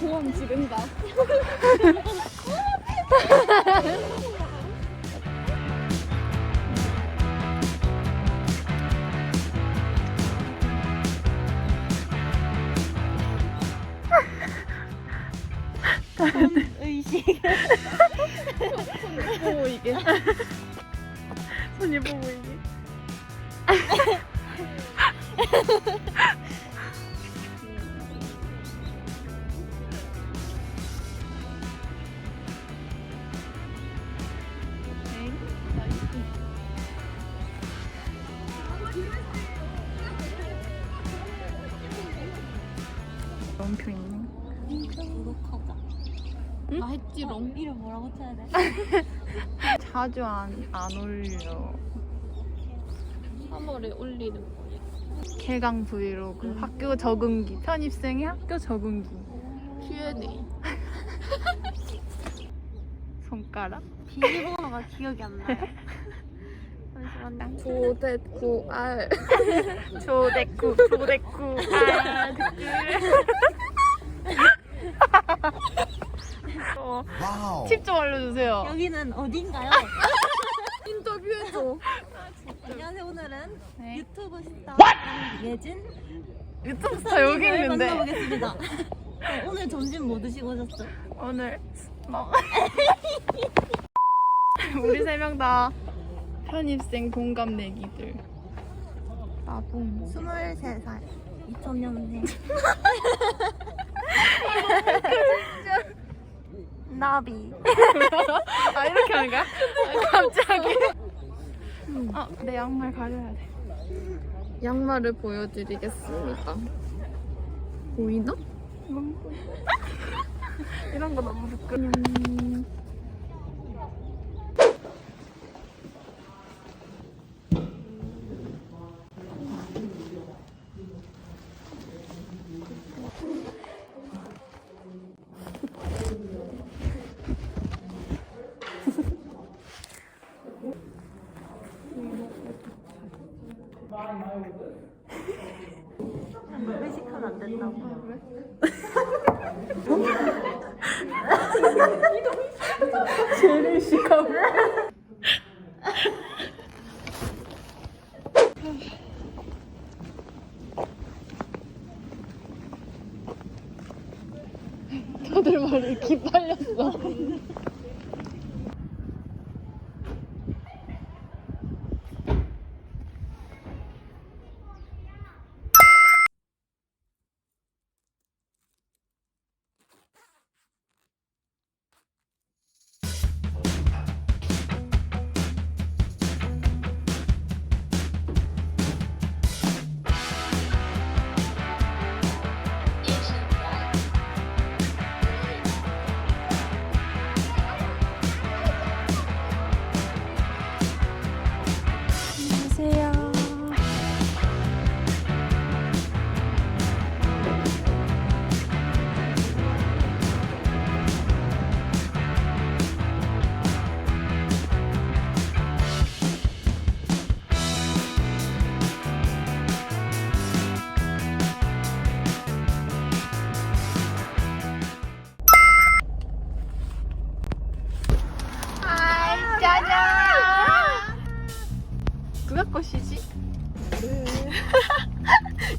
보험 지른다. 의식. 보고 이게. 손이 보고 이게. 나 했지롱. 이름 뭐라고 쳐야 돼? 자주 안, 안 올려. 3월에 올리는 거. 개강 브이로그. 학교 적응기. 편입생의 학교 적응기. Q&A. 손가락. 비밀번호가 기억이 안 나요. 잠시만요. 9대9R. 조대꾸, 조대꾸. 아, 댓글. 어. 팁 좀 알려주세요. 여기는 어딘가요? 인터뷰해줘. 안녕하세요. 오늘은 네. 유튜브 스타 예진 유튜브 스타 여기 를 있는데. 만나보겠습니다. 네, 오늘 점심 뭐 드시고 오셨죠? 오늘 뭐 우리 세 명 다 편입생 동갑내기들 나봉 23살 2000년생 나비. 아 이렇게 하는 거야? 아, 갑자기. 아 내 양말 가려야 돼. 양말을 보여드리겠습니다. 보이나? 이런 거 너무 부끄러워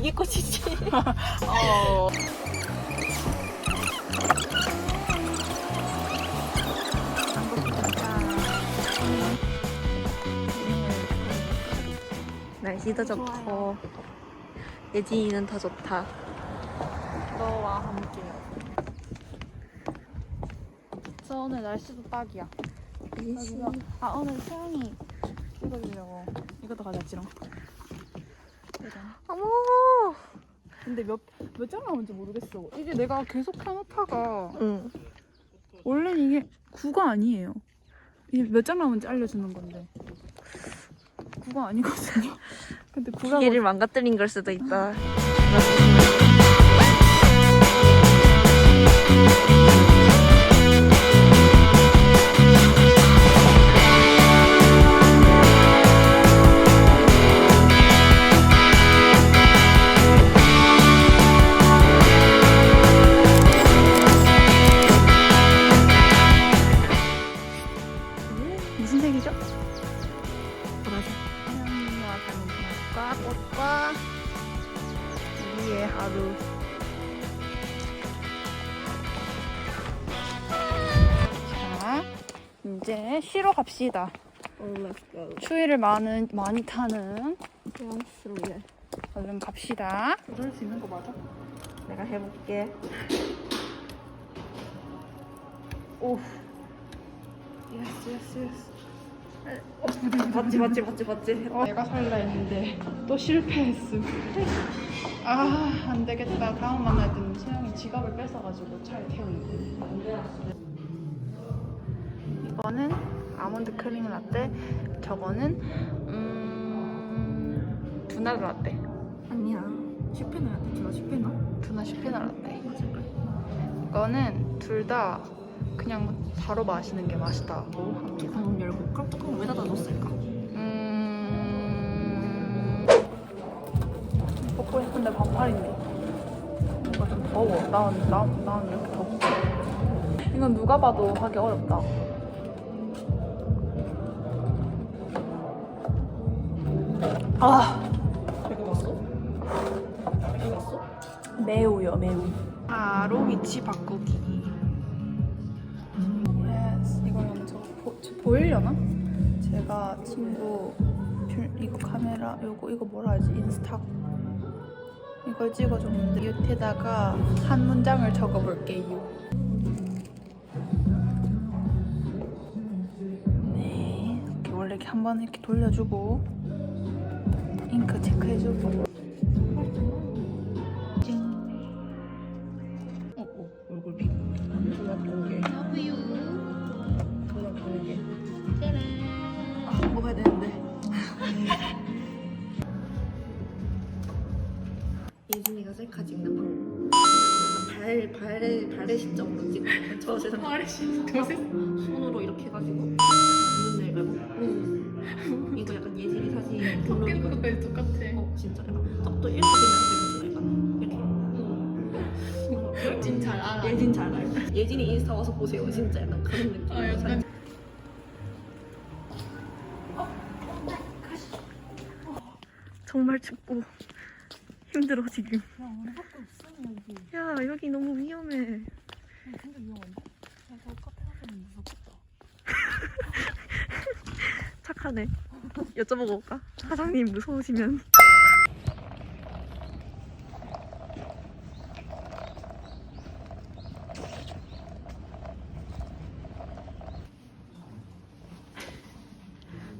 이게 꽃이지. 어. 네, 날씨도 좋고 예진이는 더 좋다. 너와 함께. 저 오늘 날씨도 딱이야. 날씨. 아 오늘 태양이 찍어주려고 이것도 가자 지롱. 어머. 근데 몇몇장 나온지 모르겠어. 이게 내가 계속 켜놓다가 응. 원래 는 이게 9가 아니에요. 이게 몇 장 나온지 알려주는 건데 9가 아니거든요. 근데 9가 기계를 망가뜨린 걸 수도 있다. 무슨 색이죠? 보라색. 태양이와 닮은 빛과 꽃과 우리의 하루. 자, 이제 쉬러 갑시다. 추위를 많은, 많이 타는 프랑스로에 얼른 갑시다. 그럴 수 있는 거 맞아? 내가 해볼게. 오. 예스 예스 예스. 맞지 맞지 맞지 맞지. 어, 내가 살라 했는데 또 실패했음. 아, 안 되겠다. 다음 만날 때는 소영이 지갑을 뺏어가지고 차에 태우는 거. 이거는 아몬드 크림 라떼. 저거는 음 두나 라떼. 아니야. 슈페너야 돼. 누가 슈페너? 두나 슈페나 라떼. 이거는 둘 다 그냥 바로 마시는 게 맛있다고 합니다. 방금 열고 깜빡하고 왜 닫아 놨을까? 음... 벗고 싶은데 반팔인데. 뭔가 좀 더워. 난, 난, 난 이렇게 덥고 이건 누가 봐도 하기 어렵다. 아. 왔어? 배가 왔어? 매우요 매우. 바로 위치 바꾸기 이거 먼저 보, 저 보이려나? 제가 친구 뷰- 이거 카메라 요거 이거 뭐라 하지 인스타 이걸 찍어줬는데 밑에다가 한 문장을 적어볼게요 네 이렇게 원래 이렇게 한 번 이렇게 돌려주고 잉크 체크해주고 찡 어, 어, 얼굴 비. 그냥 보게. 예준이가 셀카 찍는 방법. 발, 발, 발의 시점으로 찍고, 저 세상. 발의 시점? 손으로 이렇게 해가지고, 눈을 매고. 이거 약간 예진이 사진 등록이거든. 똑같아 어, 진짜 약간 또 이렇게 되면 안 되는 약간 이렇게. 예진 잘 알아 예진 잘 알아. 예진이 인스타 와서 보세요. 진짜 약간 그런 느낌. 아, 약간- 정말 춥고 힘들어 지금. 야 여기 너무 위험해. 진짜 위험한데? 저 카페 가서는 무섭겠다 착하네. 여쭤보고 올까? 사장님 무서우시면.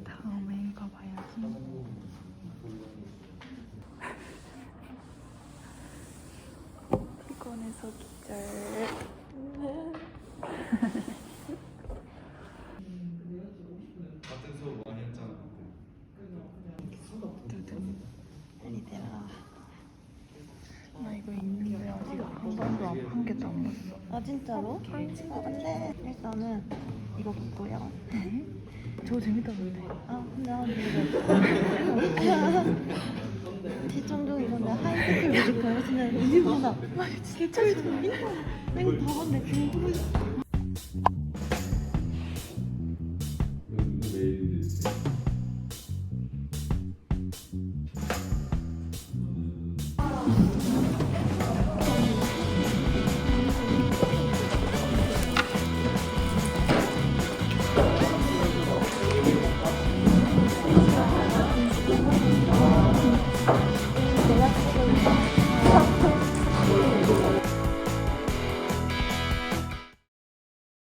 다음에 가봐야지 피곤해서 기절 같은 수업 많이 했잖아. 나 이거 있는데 아직 한 번도 안, 한 개도 안 봤어 아 진짜로? 아, 근데 일단은 이거 있고요. 저거 재밌다던데 아 근데 난 이거 시청 중인 건데 하이테크 뮤지컬 진짜 이거다. 개쩔지. 내가 다 봤는데 궁금해.